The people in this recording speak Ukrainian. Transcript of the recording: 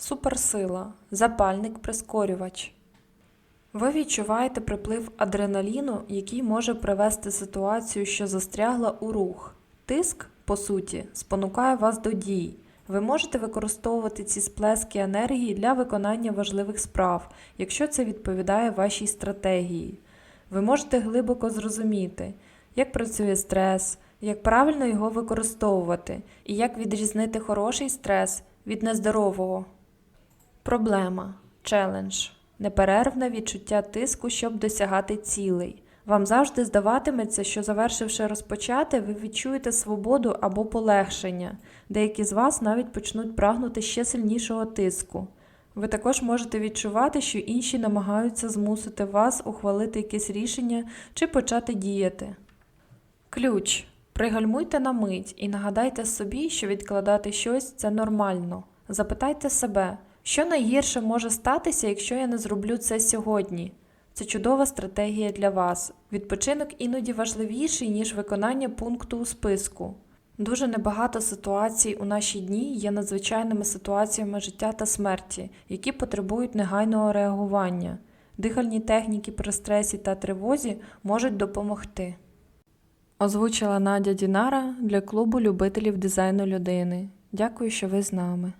Суперсила. Запальник прискорювач. Ви відчуваєте приплив адреналіну, який може привести ситуацію, що застрягла у рух. Тиск, по суті, спонукає вас до дій. Ви можете використовувати ці сплески енергії для виконання важливих справ, якщо це відповідає вашій стратегії. Ви можете глибоко зрозуміти, як працює стрес, як правильно його використовувати і як відрізнити хороший стрес від нездорового. Проблема челендж неперервне відчуття тиску, щоб досягати цілей. Вам завжди здаватиметься, що завершивши розпочати, ви відчуєте свободу або полегшення. Деякі з вас навіть почнуть прагнути ще сильнішого тиску. Ви також можете відчувати, що інші намагаються змусити вас ухвалити якесь рішення чи почати діяти. Ключ. Пригальмуйте на мить і нагадайте собі, що відкладати щось це нормально. Запитайте себе, що найгірше може статися, якщо я не зроблю це сьогодні. Це чудова стратегія для вас. Відпочинок іноді важливіший, ніж виконання пункту у списку. Дуже небагато ситуацій у наші дні є надзвичайними ситуаціями життя та смерті, які потребують негайного реагування. Дихальні техніки при стресі та тривозі можуть допомогти. Озвучила Надя Дінара для клубу любителів дизайну людини. Дякую, що ви з нами.